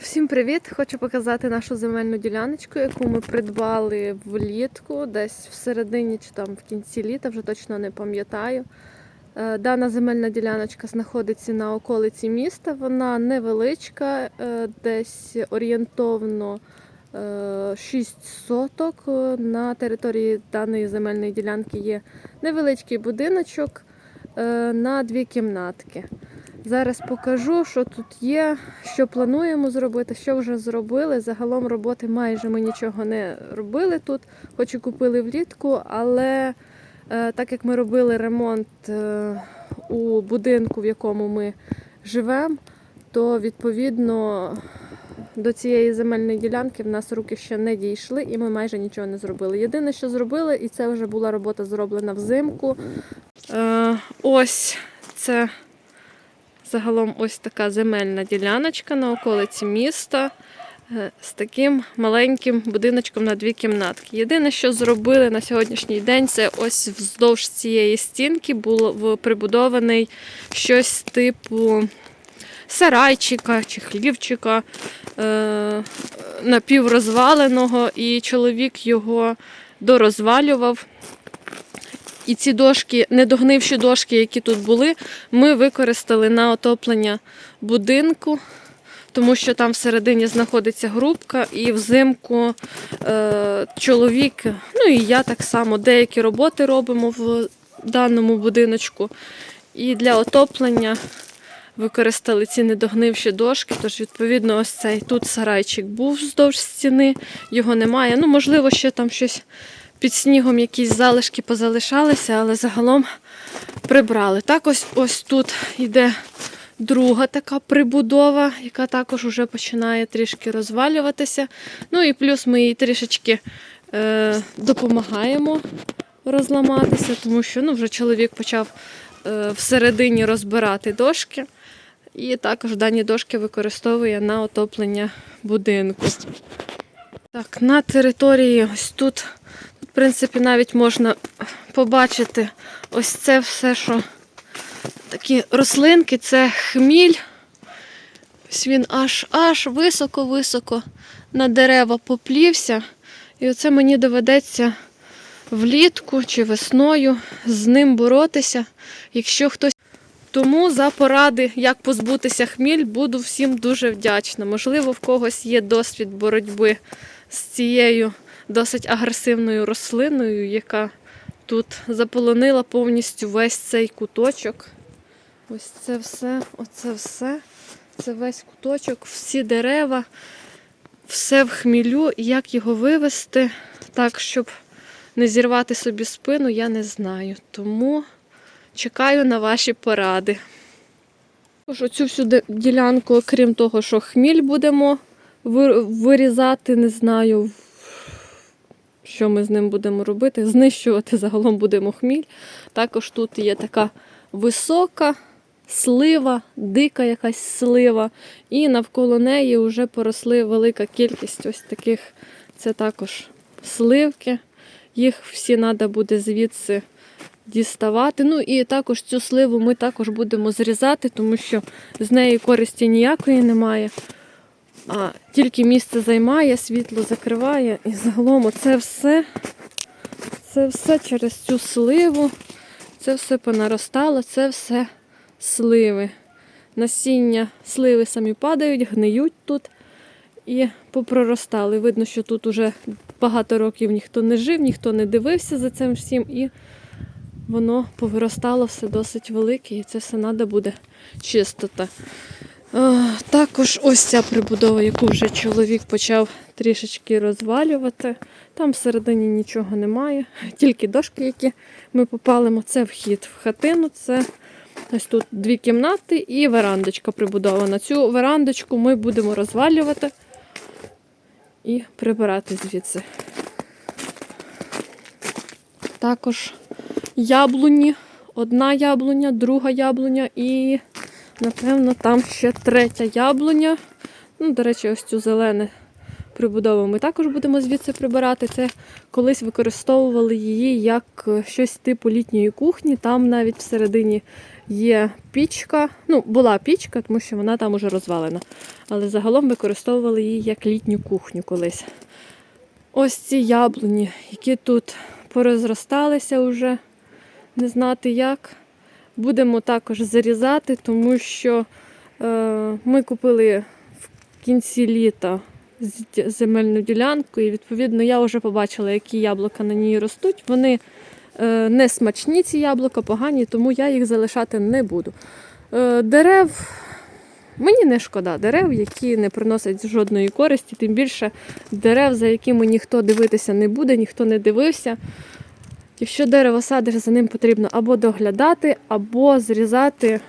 Всім привіт! Хочу показати нашу земельну діляночку, яку ми придбали влітку, десь в середині чи там в кінці літа, вже точно не пам'ятаю. Е, Дана земельна діляночка знаходиться на околиці міста. Вона невеличка, е, десь орієнтовно е, 6 соток. Е, На території даної земельної ділянки є невеличкий будиночок на дві кімнатки. Зараз покажу, що тут є, що плануємо зробити, що вже зробили. Загалом роботи майже ми нічого не робили тут, хоч і купили влітку, але е, так як ми робили ремонт е, у будинку, в якому ми живемо, то відповідно до цієї земельної ділянки в нас руки ще не дійшли, і ми майже нічого не зробили. Єдине, що зробили, і це вже була робота зроблена взимку. Е, ось це. Загалом ось така земельна діляночка на околиці міста е, з таким маленьким будиночком на дві кімнатки. Єдине, що зробили на сьогоднішній день, це ось вздовж цієї стінки було в- прибудований щось типу сарайчика чи хлівчика е, напіврозваленого, і чоловік його дорозвалював. І ці дошки, недогнивші дошки, які тут були, ми використали на отоплення будинку, тому що там всередині знаходиться грубка, і взимку е, чоловік, ну і я так само деякі роботи робимо в даному будиночку. І для отоплення використали ці недогнивші дошки. Тож, відповідно, ось цей тут сарайчик був вздовж стіни, його немає. Ну, можливо, ще там щось під снігом якісь залишки позалишалися, але загалом прибрали. Так ось ось тут йде друга така прибудова, яка також вже починає трішки розвалюватися. Ну і плюс ми їй трішечки е, допомагаємо розламатися, тому що ну, вже чоловік почав е, всередині розбирати дошки. І також дані дошки використовує на отоплення будинку. Так, на території ось тут принципі, навіть можна побачити ось це все, що такі рослинки, це хміль. Ось він аж аж високо-високо на дерева поплівся. І оце мені доведеться влітку чи весною з ним боротися, якщо хтось. Тому за поради, як позбутися хміль, буду всім дуже вдячна. Можливо, в когось є досвід боротьби з цією досить агресивною рослиною, яка тут заполонила повністю весь цей куточок. Ось це все, оце все. Це весь куточок, всі дерева, все в хмілю. І як його вивести так, щоб не зірвати собі спину, я не знаю. Тому чекаю на ваші поради. Тож Оцю всю ділянку, окрім того, що хміль будемо вирізати, не знаю, що ми з ним будемо робити. Знищувати загалом будемо хміль. Також тут є така висока слива, дика якась слива, і навколо неї вже поросли велика кількість ось таких. Це також сливки. Їх всі треба буде звідси діставати. Ну і також цю сливу ми також будемо зрізати, тому що з неї користі ніякої немає. А тільки місце займає, світло закриває. І загалом це все, це все через цю сливу. Це все понаростало, це все сливи. Насіння сливи самі падають, гниють тут і попроростали. Видно, що тут уже багато років ніхто не жив, ніхто не дивився за цим всім, і воно повиростало все досить велике, і це все треба буде чистити. Також ось ця прибудова, яку вже чоловік почав трішечки розвалювати. Там всередині нічого немає, тільки дошки, які ми попалимо. Це вхід в хатину. Це ось тут дві кімнати і верандочка прибудована. Цю верандочку ми будемо розвалювати і прибирати звідси. Також яблуні. Одна яблуня, друга яблуня і Напевно, там ще третя яблуня. Ну, до речі, ось цю зелену прибудову ми також будемо звідси прибирати. Це колись використовували її як е, щось типу літньої кухні. Там навіть всередині є пічка. Ну, була пічка, тому що вона там уже розвалена. Але загалом використовували її як літню кухню колись. Ось ці яблуні, які тут порозросталися вже, не знати як. Будемо також зарізати, тому що е, ми купили в кінці літа земельну ділянку, і відповідно я вже побачила, які яблука на ній ростуть. Вони е, не смачні, ці яблука, погані, тому я їх залишати не буду. Е, дерев мені не шкода дерев, які не приносять жодної користі, тим більше дерев, за якими ніхто дивитися не буде, ніхто не дивився. Якщо дерево садиш, за ним потрібно або доглядати, або зрізати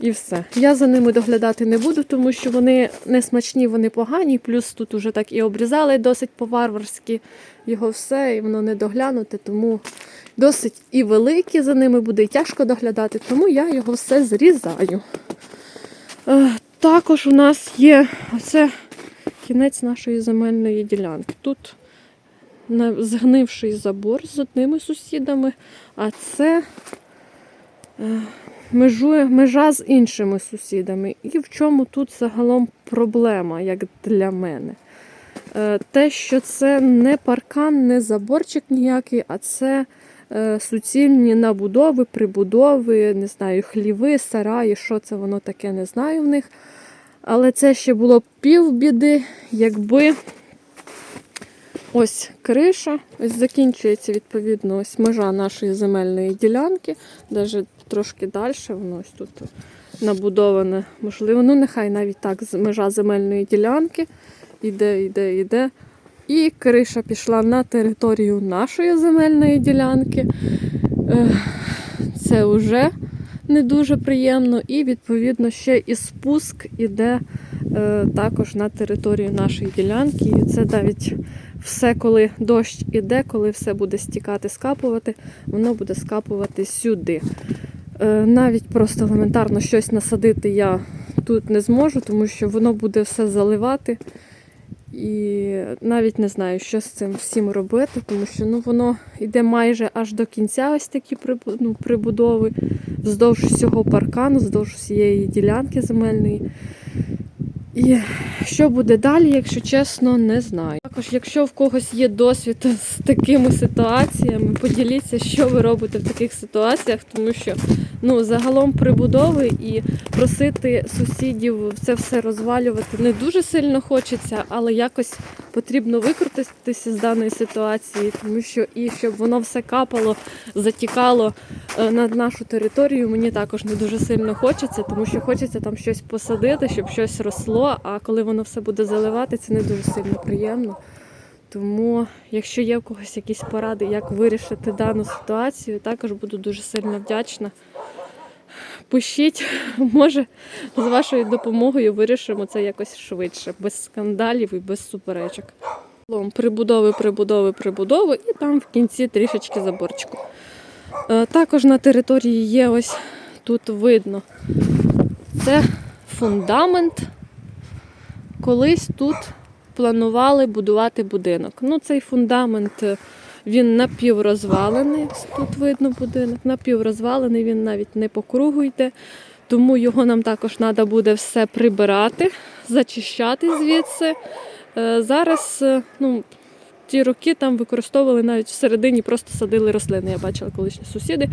і все. Я за ними доглядати не буду, тому що вони не смачні, вони погані. Плюс тут уже так і обрізали досить по-варварськи його все, і воно не доглянуте, тому досить і великі за ними буде, і тяжко доглядати, тому я його все зрізаю. Е, Також у нас є оце кінець нашої земельної ділянки. Тут згнивший забор з одними сусідами, а це е, межує, межа з іншими сусідами. І в чому тут загалом проблема, як для мене? Е, Те, що це не паркан, не заборчик ніякий, а це е, суцільні набудови, прибудови, не знаю, хліви, сараї, що це воно таке, не знаю в них. Але це ще було б півбіди, якби ось криша, ось закінчується відповідно ось межа нашої земельної ділянки, навіть трошки далі, воно ось тут набудоване, можливо, ну нехай навіть так, межа земельної ділянки іде, іде, іде. І криша пішла на територію нашої земельної ділянки. Це вже не дуже приємно. І відповідно ще і спуск іде також на територію нашої ділянки. І це навіть все, коли дощ іде, коли все буде стікати, скапувати, воно буде скапувати сюди. Е, Навіть просто елементарно щось насадити я тут не зможу, тому що воно буде все заливати. І навіть не знаю, що з цим всім робити, тому що ну, воно йде майже аж до кінця ось такі ну, прибудови, вздовж всього паркану, вздовж всієї ділянки земельної. І що буде далі, якщо чесно, не знаю. Також, якщо в когось є досвід з такими ситуаціями, поділіться, що ви робите в таких ситуаціях, тому що ну, загалом прибудови і просити сусідів це все розвалювати не дуже сильно хочеться, але якось потрібно викрутитися з даної ситуації, тому що і щоб воно все капало, затікало е, на нашу територію, мені також не дуже сильно хочеться, тому що хочеться там щось посадити, щоб щось росло. А коли воно все буде заливати, це не дуже сильно приємно. Тому, якщо є в когось якісь поради, як вирішити дану ситуацію, також буду дуже сильно вдячна. Пишіть, може, з вашою допомогою вирішимо це якось швидше, без скандалів і без суперечок. Прибудови, прибудови, прибудови, і там в кінці трішечки заборчику. Е, Також на території є ось тут видно. Це фундамент. Колись тут планували будувати будинок. Ну, цей фундамент е, він напіврозвалений. Тут видно будинок, напіврозвалений, він навіть не по кругу йде. Тому його нам також треба буде все прибирати, зачищати звідси. Е, Зараз, е, ну, ті роки там використовували навіть всередині, просто садили рослини. Я бачила колишні сусіди.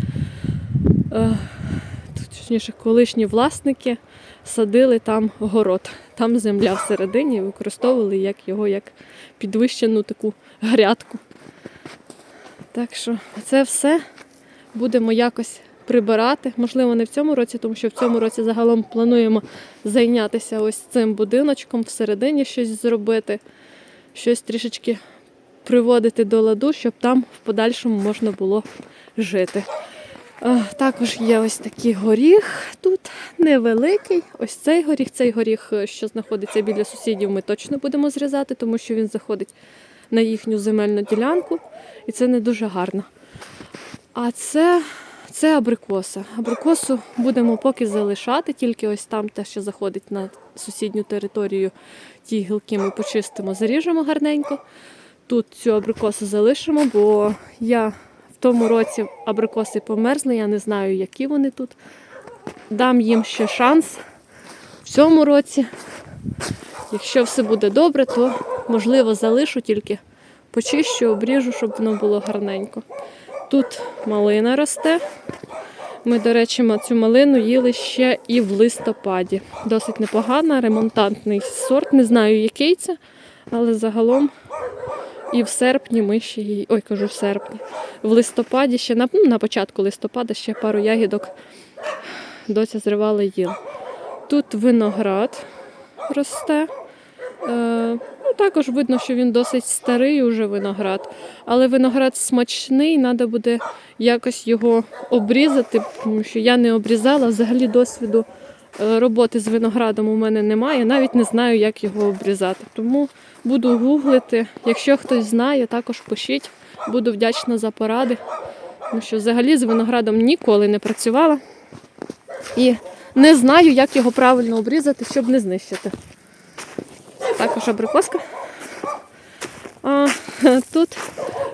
Точніше, колишні власники садили там город, там земля всередині, і використовували як його як підвищену таку грядку. Так що це все будемо якось прибирати. Можливо, не в цьому році, тому що в цьому році загалом плануємо зайнятися ось цим будиночком, всередині щось зробити, щось трішечки приводити до ладу, щоб там в подальшому можна було жити. Е, Також є ось такий горіх тут невеликий. Ось цей горіх. Цей горіх, е, що знаходиться біля сусідів, ми точно будемо зрізати, тому що він заходить на їхню земельну ділянку, і це не дуже гарно. А це, це абрикоса. Абрикосу будемо поки залишати, тільки ось там те, що заходить на сусідню територію, ті гілки ми почистимо, заріжемо гарненько. Тут цю абрикосу залишимо, бо я тому році абрикоси померзли, я не знаю, які вони тут. дам їм ще шанс в цьому році. Якщо все буде добре, то можливо залишу тільки почищу, обріжу, щоб воно було гарненько. Тут малина росте. Ми, до речі, цю малину їли ще і в листопаді. Досить непогана, ремонтантний сорт. Не знаю, який це, але загалом і в серпні ми ще її. Ой, кажу, в серпні. В листопаді ще на, ну, на початку листопада ще пару ягідок доця зривала і. Тут виноград росте. Е, ну, також видно, що він досить старий уже виноград. Але виноград смачний, треба буде якось його обрізати, тому що я не обрізала. Взагалі досвіду роботи з виноградом у мене немає. Навіть не знаю, як його обрізати. Тому буду гуглити. Якщо хтось знає, також пишіть. Буду вдячна за поради. Тому що взагалі з виноградом ніколи не працювала. І не знаю, як його правильно обрізати, щоб не знищити. Також абрикоска. А тут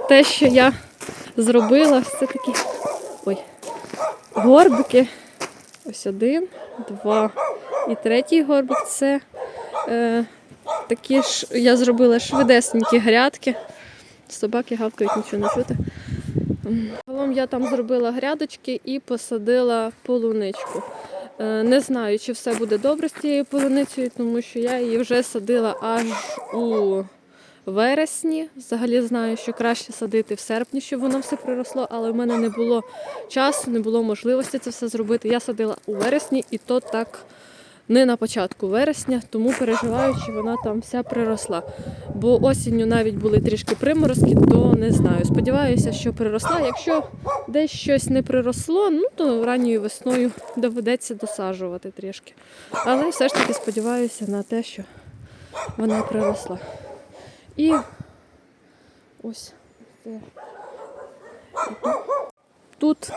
те, що я зробила, це такі ой, горбики. Ось один, два. І третій горбик це е, такі ж я зробила швидесенькі грядки. Собаки гавкають, нічого не чути. Загалом я там зробила грядочки і посадила полуничку. Е, Не знаю, чи все буде добре з цією полуницею, тому що я її вже садила аж у вересні. Взагалі знаю, що краще садити в серпні, щоб воно все приросло, але в мене не було часу, не було можливості це все зробити. Я садила у вересні, і то так не на початку вересня, тому переживаю, чи вона там вся приросла. Бо осінню навіть були трішки приморозки, то не знаю. Сподіваюся, що приросла. Якщо десь щось не приросло, ну то ранньою весною доведеться досаджувати трішки. Але все ж таки сподіваюся на те, що вона приросла. І ось це. Тут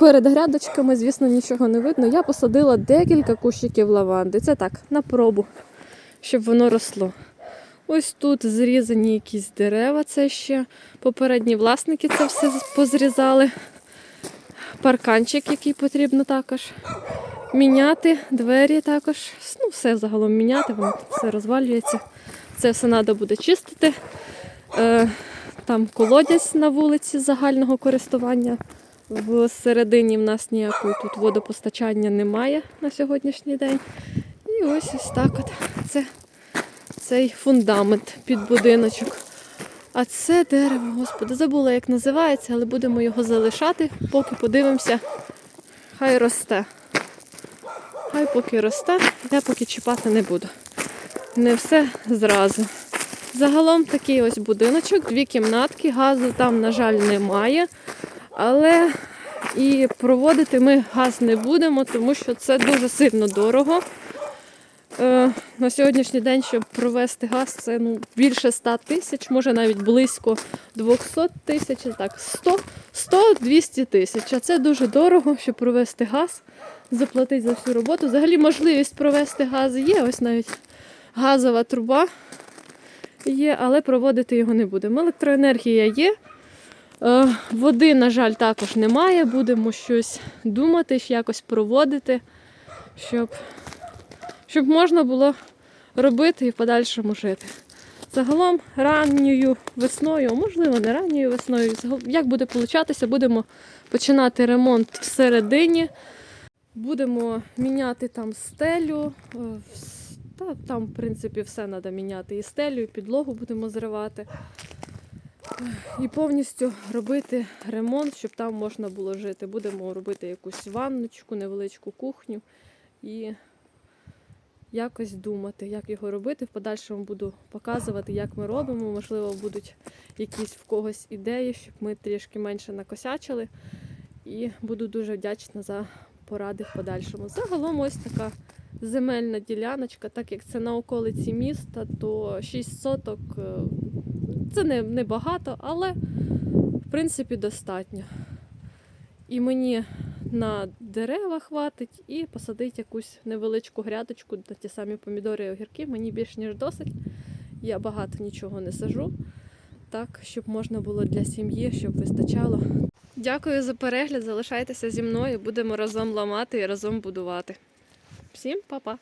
перед грядочками, звісно, нічого не видно. Я посадила декілька кущиків лаванди. Це так, на пробу, щоб воно росло. Ось тут зрізані якісь дерева, це ще попередні власники це все позрізали. Парканчик, який потрібно також міняти, двері також. Ну, все загалом міняти, воно все розвалюється. Це все треба буде чистити. Е, там колодязь на вулиці загального користування. Всередині в нас ніякої тут водопостачання немає на сьогоднішній день. І ось ось так от. Це цей фундамент під будиночок. А це дерево, господи, забула, як називається, але будемо його залишати, поки подивимося, хай росте. Хай поки росте, я поки чіпати не буду. Не все зразу. Загалом такий ось будиночок, дві кімнатки, газу там, на жаль, немає. Але і проводити ми газ не будемо, тому що це дуже сильно дорого. Е, на сьогоднішній день, щоб провести газ, це ну, більше 100 тисяч, може навіть близько 200 тисяч, так, 100 100-200 тисяч. А це дуже дорого, щоб провести газ, заплатити за всю роботу. Взагалі можливість провести газ є, ось навіть газова труба є, але проводити його не будемо. Електроенергія є. Е, Води, на жаль, також немає. Будемо щось думати, якось проводити, щоб, щоб можна було робити і в подальшому жити. Загалом ранньою весною, можливо, не ранньою весною, як буде получатися, будемо починати ремонт всередині. Будемо міняти там стелю. Та, там, в принципі, все треба міняти. І стелю, і підлогу будемо зривати. І повністю робити ремонт, щоб там можна було жити. Будемо робити якусь ванночку, невеличку кухню і якось думати, як його робити. В подальшому буду показувати, як ми робимо. Можливо, будуть якісь в когось ідеї, щоб ми трішки менше накосячили. І буду дуже вдячна за поради в подальшому. Загалом ось така земельна діляночка, так як це на околиці міста, то 6 соток е, це не, не багато, але в принципі достатньо. І мені на дерева хватить і посадити якусь невеличку грядочку на ті самі помідори і огірки. Мені більш ніж досить. Я багато нічого не сажу. так, щоб можна було для сім'ї, щоб вистачало. Дякую за перегляд. Залишайтеся зі мною. Будемо разом ламати і разом будувати. Всім па-па!